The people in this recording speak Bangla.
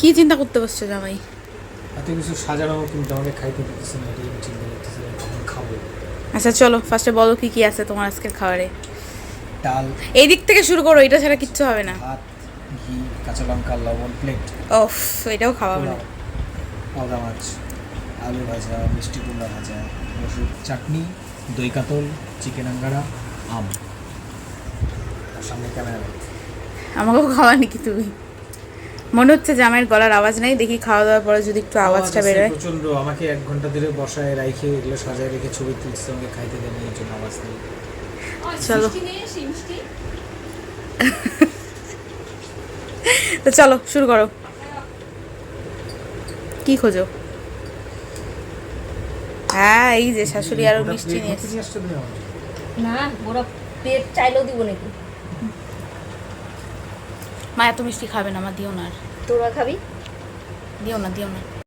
কি চিন্তা করতে বসছো জামাই? এত কিছু সাজানো কিন্তু আমাকে খাইতে দিতেছে না আমি চিন্তা করতেছি কখন খাব? আচ্ছা চলো ফার্স্টে বলো কি কি আছে তোমার আজকের খাবারে। ডাল। এই দিক থেকে শুরু করো এটা ছাড়া কিচ্ছু হবে না। ভাত ঘি কাঁচা লঙ্কা লবণ প্লেট ওফ এটাও খাওয়া হবে পোলাও মাছ আলু ভাজা মিষ্টি কুমড়া ভাজা মসুর চাটনি দই কাতল চিকেন আঙ্গারা আম। আর সামনে ক্যামেরা আমাকেও খাওয়া নাকি তুমি? মনে হচ্ছে যে আমার গলার আওয়াজ নাই দেখি খাওয়া দাওয়ার পরে যদি একটু আওয়াজটা বেরোয়। প্রচণ্ড আমাকে এক ঘণ্টা ধরে বসায় রাইখে এগুলো সাজায় রেখে ছবি তুলছে আমাকে খাইতে দেয়নি এই জন্য আওয়াজ নেই। চলো। তো চলো শুরু করো। কি খোঁজো? হ্যাঁ এই যে শাশুড়ি আরও মিষ্টি নিয়ে? না ওরা পেট চাইলেও দিব নাকি? মা এত মিষ্টি খাবে না আমার দিও না আর। তোরা খাবি? দিও না দিও না।